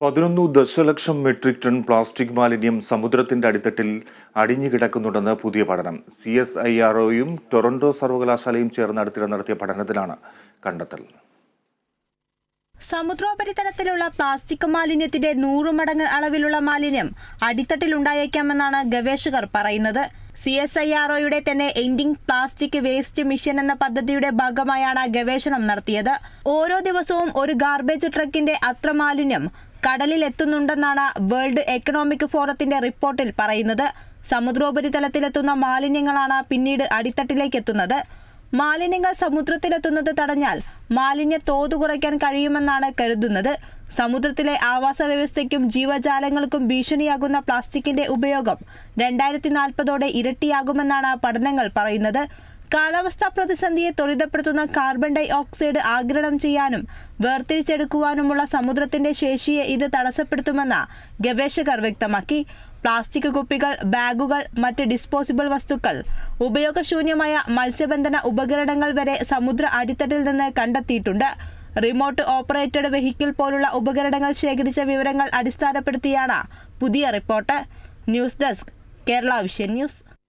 പതിനൊന്ന് ദശലക്ഷം metric ton plastic മാലിന്യം സമുദ്രത്തിന്റെ അടിത്തട്ടിൽ അടിഞ്ഞു കിടക്കുന്നുണ്ടെന്ന് പുതിയ പഠനം. സി എസ് ഐ ആർ ഒയും ടൊറന്റോ സർവകലാശാലയും ചേർന്ന് അടുത്തിടെ നടത്തിയ പഠനത്തിലാണ് കണ്ടെത്തൽ. സമുദ്രോപരിതലത്തിലുള്ള പ്ലാസ്റ്റിക് മാലിന്യത്തിന്റെ നൂറ് മടങ്ങ് അളവിലുള്ള മാലിന്യം അടിത്തട്ടിലുണ്ടായേക്കാമെന്നാണ് ഗവേഷകർ പറയുന്നത്. സി എസ് ഐ ആർ ഒയുടെ തന്നെ എൻഡിംഗ് പ്ലാസ്റ്റിക് വേസ്റ്റ് മിഷൻ എന്ന പദ്ധതിയുടെ ഭാഗമായാണ് ഗവേഷണം നടത്തിയത്. ഓരോ ദിവസവും ഒരു ഗാർബേജ് ട്രക്കിന്റെ അത്ര മാലിന്യം കടലിൽ എത്തുന്നുണ്ടെന്നാണ് വേൾഡ് എക്കണോമിക് ഫോറത്തിന്റെ റിപ്പോർട്ടിൽ പറയുന്നത്. സമുദ്രോപരിതലത്തിലെത്തുന്ന മാലിന്യങ്ങളാണ് പിന്നീട് അടിത്തട്ടിലേക്ക് എത്തുന്നത് മാലിന്യങ്ങൾ സമുദ്രത്തിലെത്തുന്നത് തടഞ്ഞാൽ മാലിന്യ തോത് കുറയ്ക്കാൻ കഴിയുമെന്നാണ് കരുതുന്നത്. സമുദ്രത്തിലെ ആവാസ വ്യവസ്ഥയ്ക്കും ജീവജാലങ്ങൾക്കും ഭീഷണിയാകുന്ന പ്ലാസ്റ്റിക്കിന്റെ ഉപയോഗം രണ്ടായിരത്തി നാൽപ്പതോടെ ഇരട്ടിയാകുമെന്നാണ് പഠനങ്ങൾ പറയുന്നത്. കാലാവസ്ഥാ പ്രതിസന്ധിയെ ത്വരിതപ്പെടുത്തുന്ന കാർബൺ ഡൈ ഓക്സൈഡ് ആഗിരണം ചെയ്യാനും വേർതിരിച്ചെടുക്കുവാനുമുള്ള സമുദ്രത്തിന്റെ ശേഷിയെ ഇത് തടസ്സപ്പെടുത്തുമെന്ന് ഗവേഷകർ വ്യക്തമാക്കി. പ്ലാസ്റ്റിക് കുപ്പികൾ ബാഗുകൾ മറ്റ് ഡിസ്പോസിബിൾ വസ്തുക്കൾ ഉപയോഗശൂന്യമായ മത്സ്യബന്ധന ഉപകരണങ്ങൾ വരെ സമുദ്ര അടിത്തട്ടിൽ നിന്ന് കണ്ടെത്തിയിട്ടുണ്ട്. റിമോട്ട് ഓപ്പറേറ്റഡ് വെഹിക്കിൾ പോലുള്ള ഉപകരണങ്ങൾ ശേഖരിച്ച വിവരങ്ങൾ അടിസ്ഥാനപ്പെടുത്തിയാണ് പുതിയ report. News desk Kerala vision news.